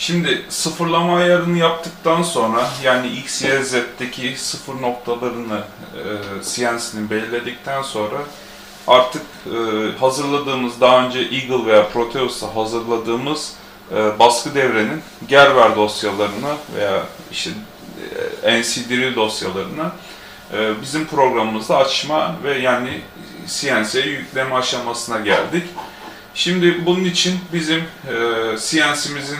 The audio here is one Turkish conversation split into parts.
Şimdi sıfırlama ayarını yaptıktan sonra yani X, Y, Z'deki sıfır noktalarını e, CNC'nin belirledikten sonra artık e, hazırladığımız daha önce Eagle veya Proteus'ta hazırladığımız e, baskı devrenin Gerber dosyalarını veya işte e, NC-Drill dosyalarını e, bizim programımızda açma ve yani CNC'ye yükleme aşamasına geldik. Şimdi bunun için bizim e, CNC'mizin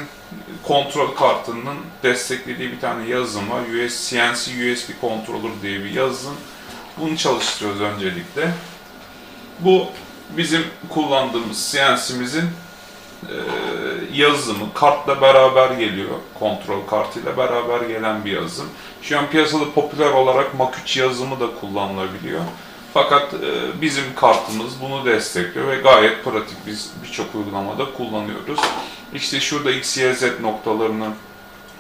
kontrol kartının desteklediği bir tane yazılım var. US, CNC USB Controller diye bir yazılım. Bunu çalıştırıyoruz öncelikle. Bu bizim kullandığımız CNC'mizin e, yazılımı. Kartla beraber geliyor. Kontrol kartıyla beraber gelen bir yazılım. Şu an piyasada popüler olarak Mak 3 yazılımı da kullanılabiliyor. Fakat e, bizim kartımız bunu destekliyor ve gayet pratik biz birçok uygulamada kullanıyoruz. İşte şurada X, Y, Z noktalarını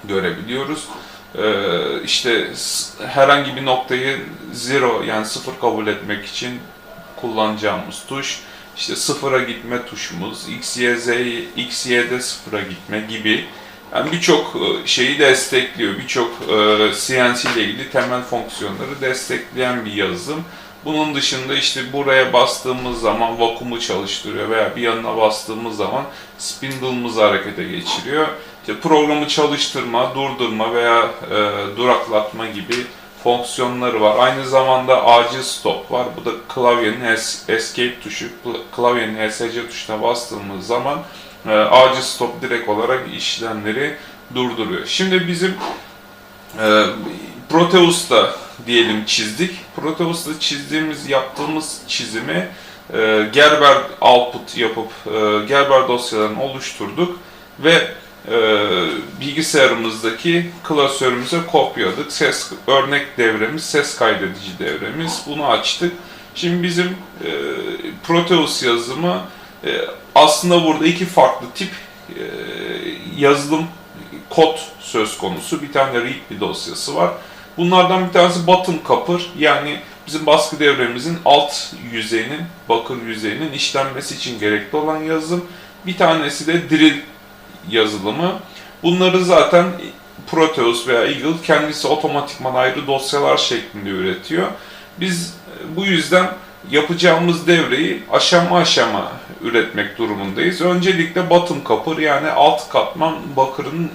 görebiliyoruz. E, işte herhangi bir noktayı zero yani sıfır kabul etmek için kullanacağımız tuş. İşte sıfıra gitme tuşumuz, X, Y, sıfıra gitme gibi yani birçok e, şeyi destekliyor. Birçok e, CNC ile ilgili temel fonksiyonları destekleyen bir yazılım. Bunun dışında işte buraya bastığımız zaman vakumu çalıştırıyor veya bir yanına bastığımız zaman spindle'ımızı harekete geçiriyor. İşte programı çalıştırma, durdurma veya e, duraklatma gibi fonksiyonları var. Aynı zamanda acil stop var. Bu da klavyenin es- escape tuşu. Kla- Klavyenin ESC tuşuna bastığımız zaman e, acil stop direkt olarak işlemleri durduruyor. Şimdi bizim e, Proteus'ta diyelim çizdik. Proteus'ta çizdiğimiz, yaptığımız çizimi e, Gerber output yapıp e, Gerber dosyalarını oluşturduk ve e, bilgisayarımızdaki klasörümüze kopyaladık. Ses örnek devremiz, ses kaydedici devremiz. Bunu açtık. Şimdi bizim e, Proteus yazılımı e, aslında burada iki farklı tip e, yazılım kod söz konusu. Bir tane readme dosyası var. Bunlardan bir tanesi bottom coupler yani bizim baskı devremizin alt yüzeyinin, bakır yüzeyinin işlenmesi için gerekli olan yazılım. Bir tanesi de drill yazılımı. Bunları zaten Proteus veya Eagle kendisi otomatikman ayrı dosyalar şeklinde üretiyor. Biz bu yüzden yapacağımız devreyi aşama aşama üretmek durumundayız. Öncelikle bottom coupler yani alt katman bakırın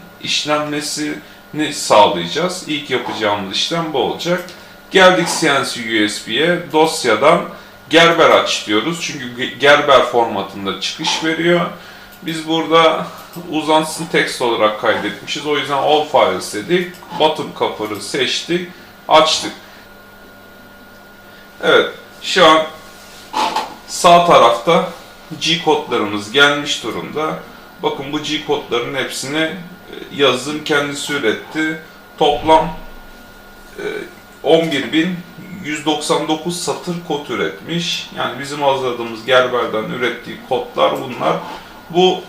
işlenmesini sağlayacağız. İlk yapacağımız işlem bu olacak. Geldik CNC USB'ye. Dosyadan Gerber aç diyoruz. Çünkü Gerber formatında çıkış veriyor. Biz burada uzansın text olarak kaydetmişiz. O yüzden all files dedik. Bottom coupler'ı seçtik. Açtık. Evet. Şu an sağ tarafta G kodlarımız gelmiş durumda. Bakın bu G kodların hepsini yazılım kendisi üretti. Toplam e, 11.199 satır kod üretmiş. Yani bizim hazırladığımız Gerber'den ürettiği kodlar bunlar. Bu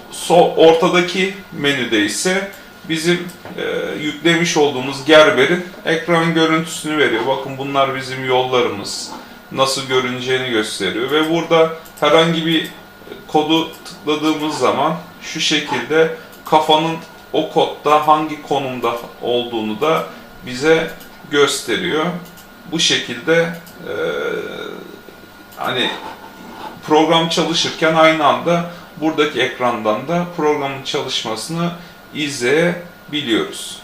ortadaki menüde ise bizim e, yüklemiş olduğumuz Gerber'in ekran görüntüsünü veriyor. Bakın bunlar bizim yollarımız. Nasıl görüneceğini gösteriyor. Ve burada herhangi bir kodu tıkladığımız zaman şu şekilde kafanın o kodda hangi konumda olduğunu da bize gösteriyor. Bu şekilde e, hani program çalışırken aynı anda buradaki ekrandan da programın çalışmasını izleyebiliyoruz.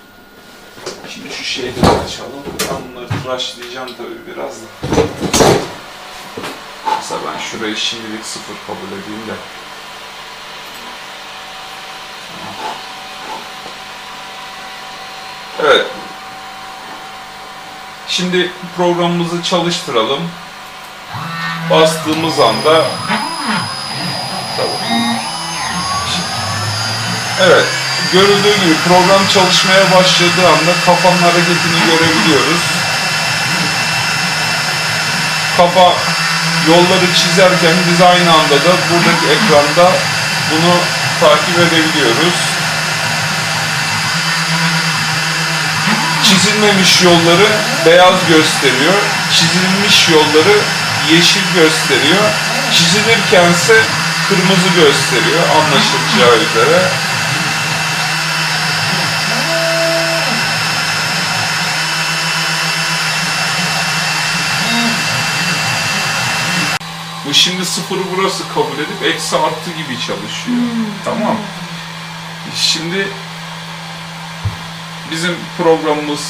Şimdi şu şeyleri açalım. Ben bunları tıraşlayacağım tabii biraz da. Mesela ben şurayı şimdilik sıfır kabul edeyim de. Evet. Şimdi programımızı çalıştıralım. Bastığımız anda. Evet. Görüldüğü gibi program çalışmaya başladığı anda kafanın hareketini görebiliyoruz. Kafa yolları çizerken biz aynı anda da buradaki ekranda bunu takip edebiliyoruz. çizilmemiş yolları beyaz gösteriyor, çizilmiş yolları yeşil gösteriyor, çizilirkense kırmızı gösteriyor anlaşılacağı üzere. Bu şimdi sıfırı burası kabul edip eksi artı gibi çalışıyor. Hmm. Tamam. Şimdi bizim programımız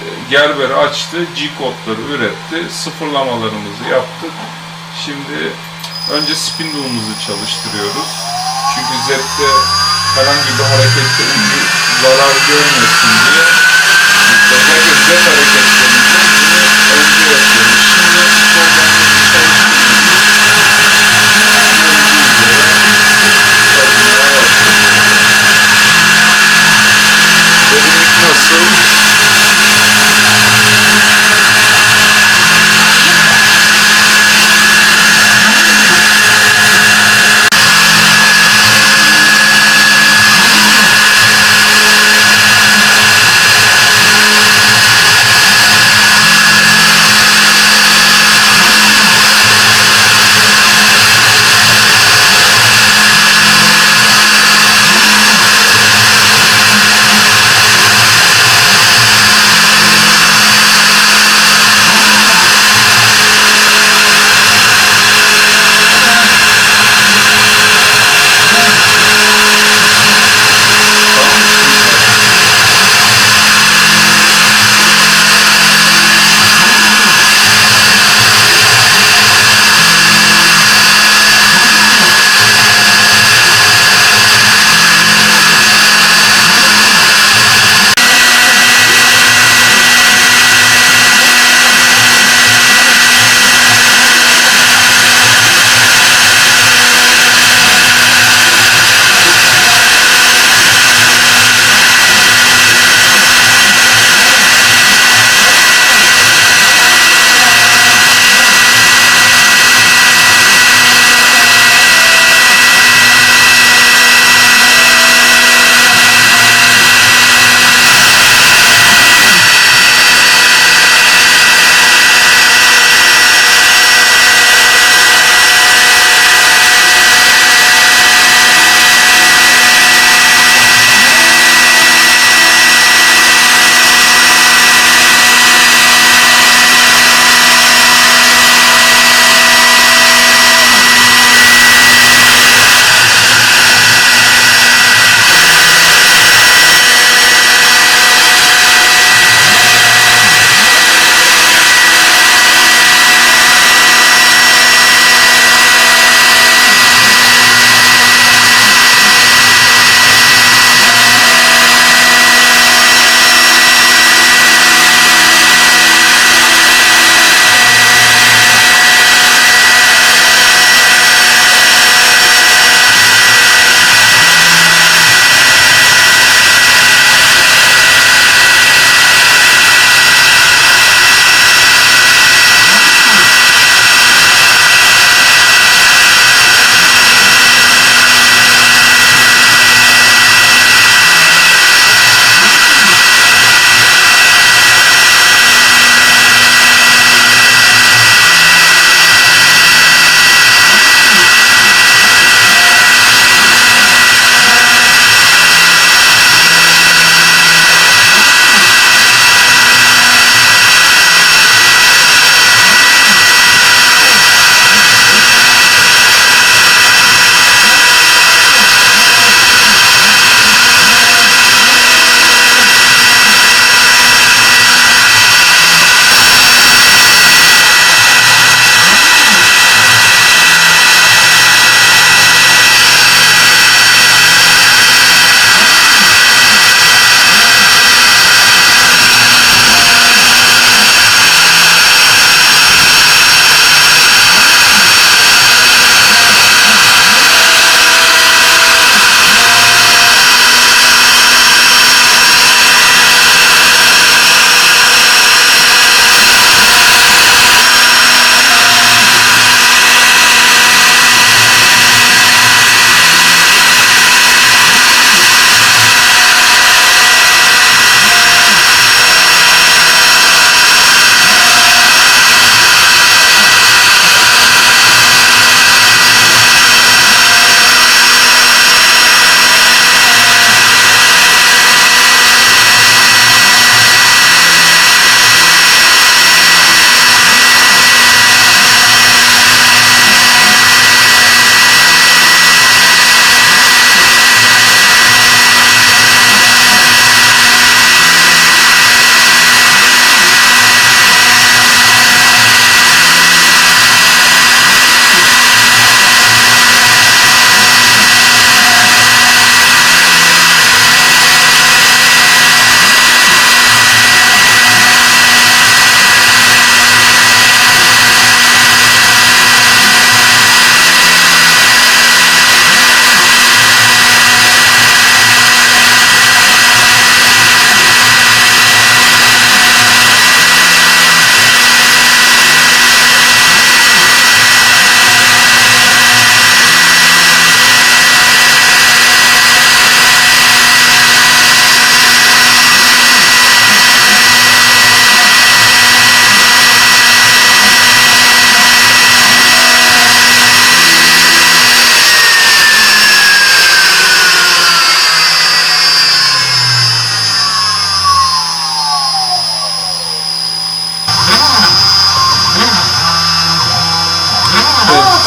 e, Gerber'i açtı, G-kodları üretti, sıfırlamalarımızı yaptık. Şimdi önce spin wheel'ımızı çalıştırıyoruz. Çünkü Z'de herhangi bir harekette ucu zarar görmesin diye özellikle Z hareketlerinde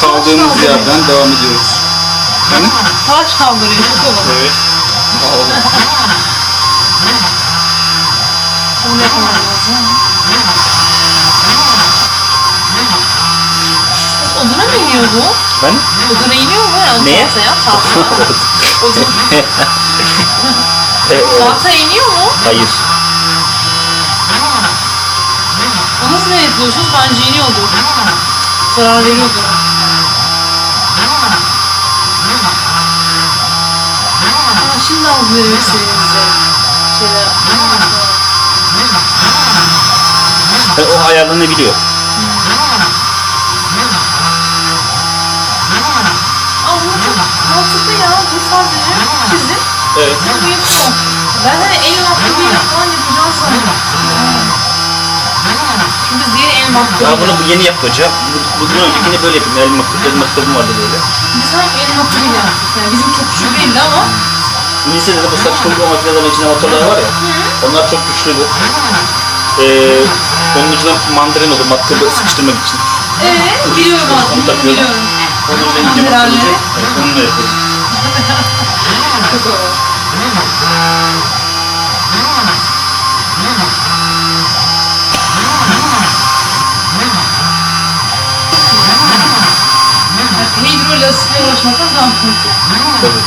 kaldığımız yerden devam ediyoruz. Yani Taş kaldırıyor. Çok olur. evet. Lazım. Oduna mı iniyor bu? Ben Oduna iniyor mu? Yani Neye? Odun. Tahta iniyor mu? hayır. O nasıl ne yapıyorsunuz? Bence iniyordu. Zarar veriyordu. Şimdi algılıyor istediğinizde. Şeyler. E, o ayarlanabiliyor. Aa bu çok mantıklı ya. Bu sadece çizim. Evet. Bu yapıyor. Ben hani el matkabıyla falan yapacağım sandım. Çünkü diğeri el Ya matkabıyla. bunu bu yeni yapacağım. Bu, bu, bunun öncekini böyle yapayım. El maktubum, el maktubum vardı böyle. Biz sanki el matkabıyla yaptık. Yani bizim çok küçük değildi ama. Lisede de bu saç kurutma makinelerinin içinde motorlar var ya. Onlar çok güçlüydü. Ee, onun içinde mandalin olur matkabı sıkıştırmak için. Evet, biliyorum Onu aslında, takıyorum. biliyorum. Onun ince Mandalinleri. batırılacak. Evet, onunla yapıyorum. Hidrolastikle uğraşmaktan daha mantıklı. Tabii.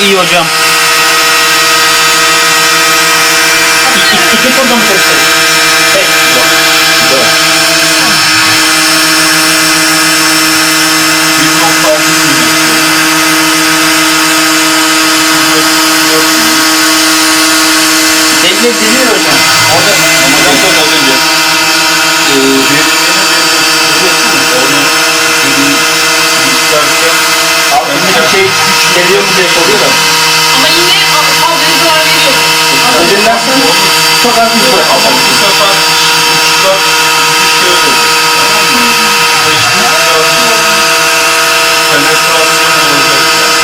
Çok iyi hocam. İki, iki turda mı çalıştınız? Tek. Dört. Devlet deniyor hocam. Orada Ama çok az önce. Ee, Onu Abi bir şey güç geliyor mu diye soruyor da. Ama yine kabloya zarar veriyor. Önceden çok az bir süre Ama bu sefer uçta bir şey olur. Tamam mı? Hiçbir penetrasyon olacak.